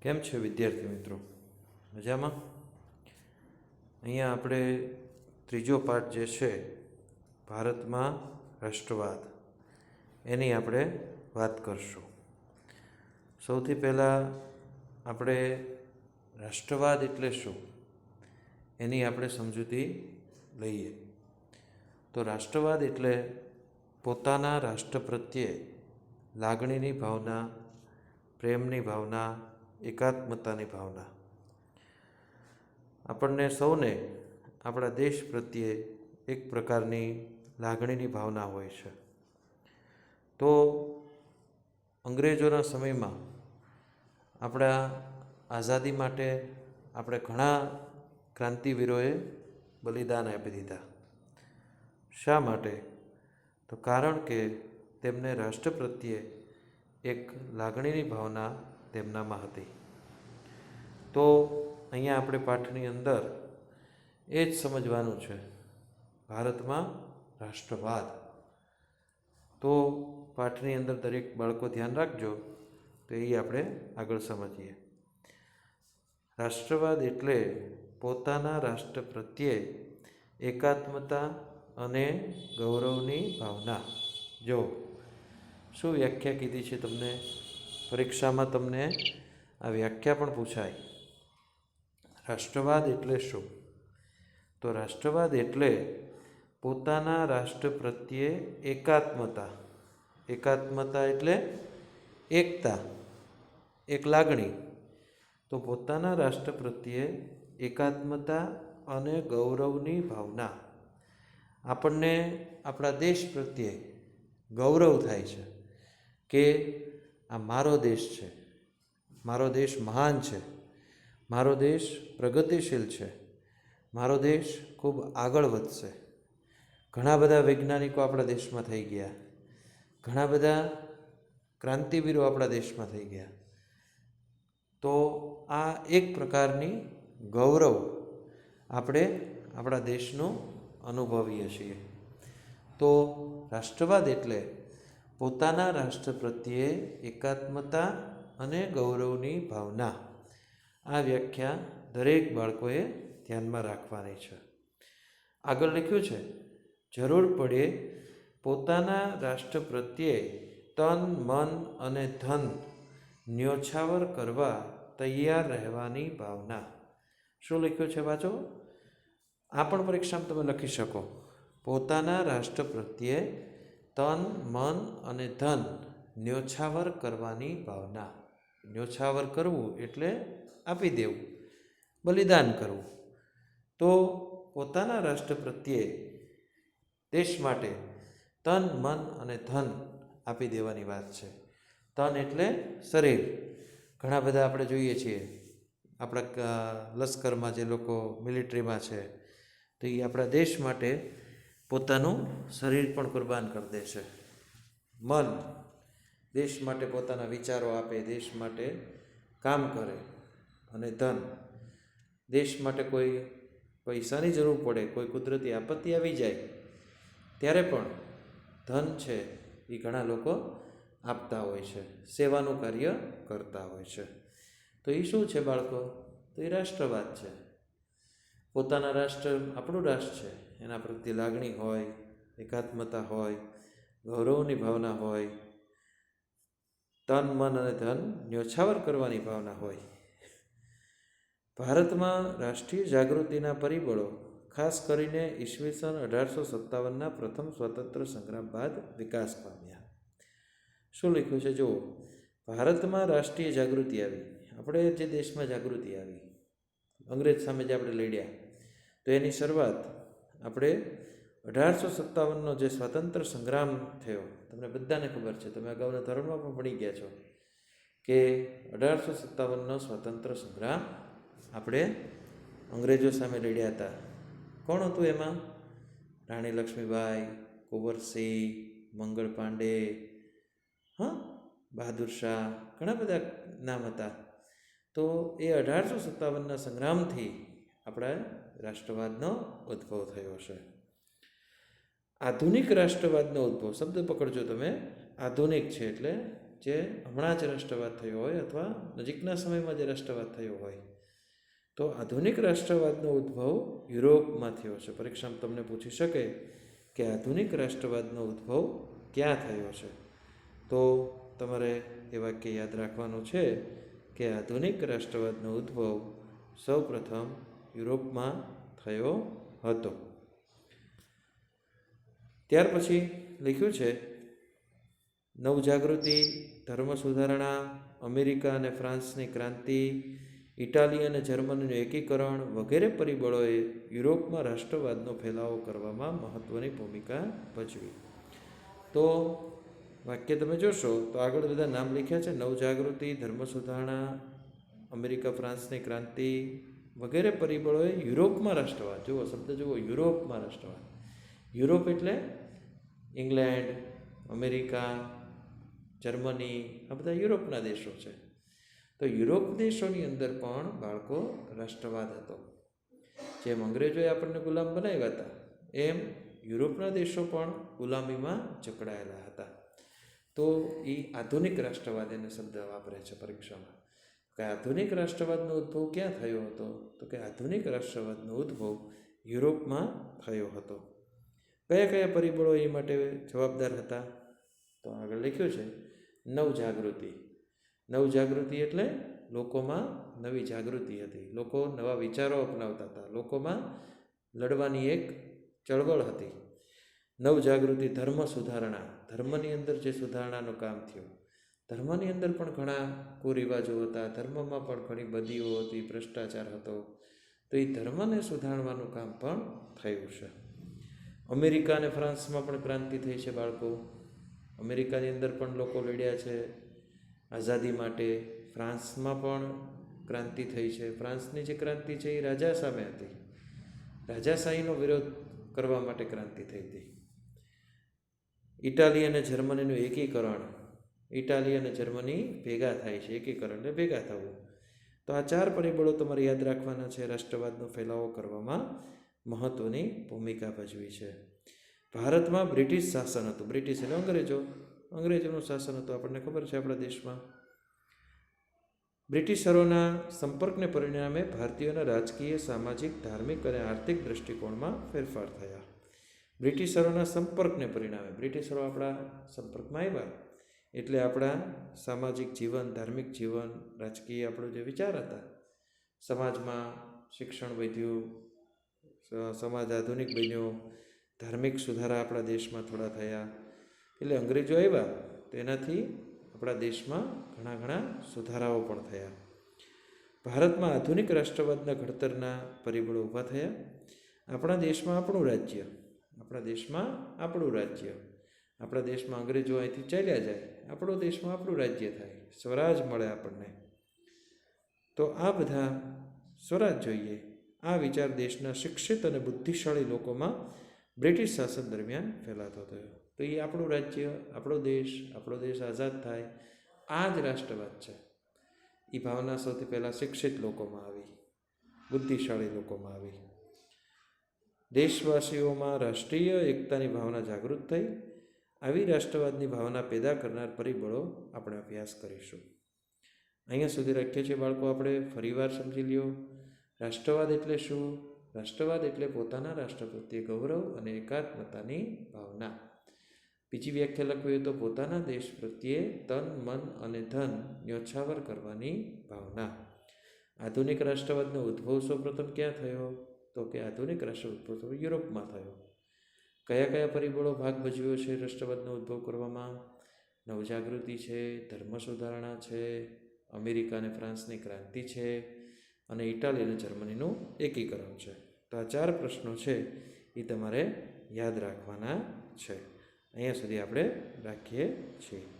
કેમ છે વિદ્યાર્થી મિત્રો? મજામાં? અહીંયા આપણે ત્રીજો પાઠ જે છે, ભારતમાં રાષ્ટ્રવાદ, એની આપણે વાત કરશું. સૌથી પહેલાં આપણે રાષ્ટ્રવાદ એટલે શું? એની આપણે સમજૂતી લઈએ. તો રાષ્ટ્રવાદ એટલે પોતાના રાષ્ટ્ર પ્રત્યે લાગણીની ભાવના, પ્રેમની ભાવના એકાત્મતાની ભાવના. આપણને સૌને આપણા દેશ પ્રત્યે એક પ્રકારની લાગણીની ભાવના હોય છે. તો અંગ્રેજોના સમયમાં આપણા આઝાદી માટે આપણે ઘણા ક્રાંતિવીરોએ બલિદાન આપી દીધા. શા માટે? તો કારણ કે તેમને રાષ્ટ્ર પ્રત્યે એક લાગણીની ભાવના તેમનામાં હતી. તો અહીંયા આપણે પાઠની અંદર એ જ સમજવાનું છે. ભારતમાં રાષ્ટ્રવાદ. તો પાઠની અંદર દરેક બાળકો ધ્યાન રાખજો, તો એ આપણે આગળ સમજીએ. રાષ્ટ્રવાદ એટલે પોતાના રાષ્ટ્ર પ્રત્યે એકાત્મતા અને ગૌરવની ભાવના. જો શું વ્યાખ્યા કીધી છે તમને? પરીક્ષામાં તમને આ વ્યાખ્યા પણ પૂછાય. રાષ્ટ્રવાદ એટલે શું? તો રાષ્ટ્રવાદ એટલે પોતાના રાષ્ટ્ર પ્રત્યે એકાત્મતા. એકાત્મતા એટલે એકતા, એક લાગણી. તો પોતાના રાષ્ટ્ર પ્રત્યે એકાત્મતા અને ગૌરવની ભાવના. આપણને આપણા દેશ પ્રત્યે ગૌરવ થાય છે કે આ મારો દેશ છે, મારો દેશ મહાન છે. મારો દેશ પ્રગતિશીલ છે. મારો દેશ ખૂબ આગળ વધશે. ઘણા બધા વૈજ્ઞાનિકો આપણા દેશમાં થઈ ગયા. ઘણા બધા ક્રાંતિવીરો આપણા દેશમાં થઈ ગયા. તો આ એક પ્રકારની ગૌરવ આપણે આપણા દેશનું અનુભવીએ છીએ. તો રાષ્ટ્રવાદ એટલે પોતાના રાષ્ટ્ર પ્રત્યે એકાત્મતા અને ગૌરવની ભાવના. આ વ્યાખ્યા દરેક બાળકોએ ધ્યાનમાં રાખવાની છે. આગળ લખ્યું છે, જરૂર પડે પોતાના રાષ્ટ્ર પ્રત્યે તન, મન અને ધન ન્યોછાવર કરવા તૈયાર રહેવાની ભાવના. શું લખ્યું છે વાંચો? આ પણ પરીક્ષામાં તમે લખી શકો. પોતાના રાષ્ટ્ર પ્રત્યે તન, મન અને ધન ન્યોછાવર કરવાની ભાવના. ન્યોછાવર કરવું એટલે આપી દેવું, બલિદાન કરવું. તો પોતાના રાષ્ટ્ર પ્રત્યે દેશ માટે તન, મન અને ધન આપી દેવાની વાત છે. તન એટલે શરીર. ઘણા બધા આપણે જોઈએ છીએ. આપણા લશ્કરમાં જે લોકો મિલિટરીમાં છે, તો એ આપણા દેશ માટે પોતાનું શરીર પણ કુરબાન કરી દે છે. મન દેશ માટે પોતાના વિચારો આપે, દેશ માટે કામ કરે. અને ધન. દેશ માટે કોઈ પૈસાની જરૂર પડે, કોઈ કુદરતી આપત્તિ આવી જાય, ત્યારે પણ ધન છે એ ઘણા લોકો આપતા હોય છે, સેવાનું કાર્ય કરતા હોય છે. તો એ શું છે બાળકો? તો એ રાષ્ટ્રવાદ છે. પોતાના રાષ્ટ્ર, આપણું રાષ્ટ્ર છે. એના પ્રત્યે લાગણી હોય, એકાત્મતા હોય, ગૌરવની ભાવના હોય, તન, મન અને ધન ન્યોછાવર કરવાની ભાવના હોય. ભારતમાં રાષ્ટ્રીય જાગૃતિના પરિબળો, ખાસ કરીને ઈસવીસન અઢારસો સત્તાવનના પ્રથમ સ્વતંત્ર સંગ્રામ બાદ વિકાસ પામ્યા. શું લખ્યું છે? જુઓ. ભારતમાં રાષ્ટ્રીય જાગૃતિ આવી. આપણે જે દેશમાં જાગૃતિ આવી, અંગ્રેજ સામે જે આપણે લડ્યા, તો એની શરૂઆત આપણે અઢારસો સત્તાવનનો જે સ્વાતંત્ર્ય સંગ્રામ થયો, તમને બધાને ખબર છે, તમે અગાઉના ધોરણમાં પણ ભણી ગયા છો, કે અઢારસો સત્તાવનનો સ્વતંત્ર સંગ્રામ આપણે અંગ્રેજો સામે લડ્યા હતા. કોણ હતું એમાં? રાણી લક્ષ્મીબાઈ, કુંવરસિંહ, મંગળ પાંડે, હા, બહાદુર શાહ, ઘણા બધા નામ હતા. તો એ અઢારસો સત્તાવનના સંગ્રામથી આપણા રાષ્ટ્રવાદનો ઉદ્ભવ થયો છે આધુનિક રાષ્ટ્રવાદનો ઉદ્ભવ, શબ્દ પકડજો તમે. આધુનિક છે એટલે જે હમણાં જ રાષ્ટ્રવાદ થયો હોય અથવા નજીકના સમયમાં જે રાષ્ટ્રવાદ થયો હોય. તો આધુનિક રાષ્ટ્રવાદનો ઉદ્ભવ યુરોપમાં થયો છે. પરીક્ષામાં તમને પૂછી શકે કે આધુનિક રાષ્ટ્રવાદનો ઉદ્ભવ ક્યાં થયો છે? તો તમારે એ વાક્ય યાદ રાખવાનું છે કે આધુનિક રાષ્ટ્રવાદનો ઉદ્ભવ સૌપ્રથમ યુરોપમાં થયો હતો. ત્યાર પછી લખ્યું છે, નવજાગૃતિ, ધર્મ સુધારણા, અમેરિકા અને ફ્રાન્સની ક્રાંતિ ઇટાલી અને જર્મનીનું એકીકરણ વગેરે પરિબળોએ યુરોપમાં રાષ્ટ્રવાદનો ફેલાવો કરવામાં મહત્ત્વની ભૂમિકા ભજવી. તો વાક્ય તમે જોશો તો આગળ બધા નામ લખ્યા છે. નવજાગૃતિ ધર્મ સુધારણા અમેરિકા, ફ્રાન્સની ક્રાંતિ વગેરે પરિબળોએ યુરોપમાં રાષ્ટ્રવાદ. જુઓ, શબ્દ જુઓ, યુરોપમાં રાષ્ટ્રવાદ. યુરોપ એટલે ઇંગ્લેન્ડ, અમેરિકા, જર્મની, આ બધા યુરોપના દેશો છે. તો યુરોપ દેશોની અંદર પણ બાળકો રાષ્ટ્રવાદ હતો. જેમ અંગ્રેજોએ આપણને ગુલામ બનાવ્યા હતા, એમ યુરોપના દેશો પણ ગુલામીમાં જકડાયેલા હતા. તો એ આધુનિક રાષ્ટ્રવાદ એને શબ્દ વાપરે છે પરીક્ષામાં. કે આધુનિક રાષ્ટ્રવાદનો ઉદ્ભવ ક્યાં થયો હતો? તો કે આધુનિક રાષ્ટ્રવાદનો ઉદ્ભવ યુરોપમાં થયો હતો. કયા કયા પરિબળો એ માટે જવાબદાર હતા? તો આગળ લખ્યું છે, નવજાગૃતિ. નવજાગૃતિ એટલે લોકોમાં નવી જાગૃતિ હતી. લોકો નવા વિચારો અપનાવતા હતા. લોકોમાં લડવાની એક ચળવળ હતી. નવજાગૃતિ ધર્મ સુધારણા. ધર્મની અંદર જે સુધારણાનું કામ થયું. ધર્મની અંદર પણ ઘણા કુરિવાજો હતા. ધર્મમાં પણ ઘણી બદીઓ હતી, ભ્રષ્ટાચાર હતો. તો એ ધર્મને સુધારવાનું કામ પણ થયું છે. અમેરિકા અને ફ્રાન્સમાં પણ ક્રાંતિ થઈ છે બાળકો. અમેરિકાની અંદર પણ લોકો લડ્યા છે. આઝાદી માટે ફ્રાન્સમાં પણ ક્રાંતિ થઈ છે. ફ્રાન્સની જે ક્રાંતિ છે એ રાજા સામે હતી. રાજાશાહીનો વિરોધ કરવા માટે ક્રાંતિ થઈ હતી. ઇટાલી અને જર્મનીનું એકીકરણ, ઇટાલી અને જર્મની ભેગા થાય છે. એકીકરણ એટલે ભેગા થવું. તો આ ચાર પરિબળો તમારે યાદ રાખવાના છે. રાષ્ટ્રવાદનો ફેલાવો કરવામાં મહત્ત્વની ભૂમિકા ભજવી છે. ભારતમાં બ્રિટિશ શાસન હતું. બ્રિટિશ એટલે અંગ્રેજો. અંગ્રેજોનું શાસન હતું, આપણને ખબર છે આપણા દેશમાં. બ્રિટિશરોના સંપર્કને પરિણામે ભારતીયોના રાજકીય, સામાજિક, ધાર્મિક અને આર્થિક દૃષ્ટિકોણમાં ફેરફાર થયા. બ્રિટિશરોના સંપર્કને પરિણામે, બ્રિટિશરો આપણા સંપર્કમાં આવ્યા. એટલે આપણા સામાજિક જીવન, ધાર્મિક જીવન, રાજકીય આપણો જે વિચાર હતા, સમાજમાં શિક્ષણ વધ્યું સમાજ આધુનિક બન્યો, ધાર્મિક સુધારા આપણા દેશમાં થોડા થયા. એટલે અંગ્રેજો આવ્યા તેનાથી આપણા દેશમાં ઘણા ઘણા સુધારાઓ પણ થયા. ભારતમાં આધુનિક રાષ્ટ્રવાદના ઘડતરના પરિબળો ઊભા થયા. આપણા દેશમાં આપણું રાજ્ય, આપણા દેશમાં આપણું રાજ્ય, આપણા દેશમાં અંગ્રેજો અહીંથી ચાલ્યા જાય, આપણો દેશમાં આપણું રાજ્ય થાય, સ્વરાજ મળે આપણને. તો આ બધા સ્વરાજ જોઈએ. આ વિચાર દેશના શિક્ષિત અને બુદ્ધિશાળી લોકોમાં બ્રિટિશ શાસન દરમિયાન ફેલાતો થયો. તો એ આપણું રાજ્ય, આપણો દેશ આપણો દેશ આઝાદ થાય. આ જ રાષ્ટ્રવાદ છે. એ ભાવના સૌથી પહેલાં શિક્ષિત લોકોમાં આવી. બુદ્ધિશાળી લોકોમાં આવી. દેશવાસીઓમાં રાષ્ટ્રીય એકતાની ભાવના જાગૃત થઈ. આવી રાષ્ટ્રવાદની ભાવના પેદા કરનાર પરિબળો આપણે અભ્યાસ કરીશું. અહીંયા સુધી રાખીએ છીએ બાળકો, આપણે ફરીવાર સમજી લ્યો. રાષ્ટ્રવાદ એટલે શું? રાષ્ટ્રવાદ એટલે પોતાના રાષ્ટ્ર પ્રત્યે ગૌરવ અને એકાત્મતાની ભાવના. બીજી વ્યાખ્યા લખવી હોય તો પોતાના દેશ પ્રત્યે તન, મન અને ધન ન્યોછાવર કરવાની ભાવના. આધુનિક રાષ્ટ્રવાદનો ઉદ્ભવ સૌપ્રથમ ક્યાં થયો? તો કે આધુનિક રાષ્ટ્ર ઉદ્ભવ યુરોપમાં થયો. કયા કયા પરિબળો ભાગ ભજવ્યો છે રાષ્ટ્રવાદનો ઉદ્ભવ કરવામાં? નવજાગૃતિ છે, ધર્મ સુધારણા છે, અમેરિકા અને ફ્રાન્સની ક્રાંતિ છે અને ઇટાલી અને જર્મનીનું એકીકરણ છે. તો આ ચાર પ્રશ્નો છે એ તમારે યાદ રાખવાના છે. અહીંયા સુધી આપણે રાખીએ છીએ.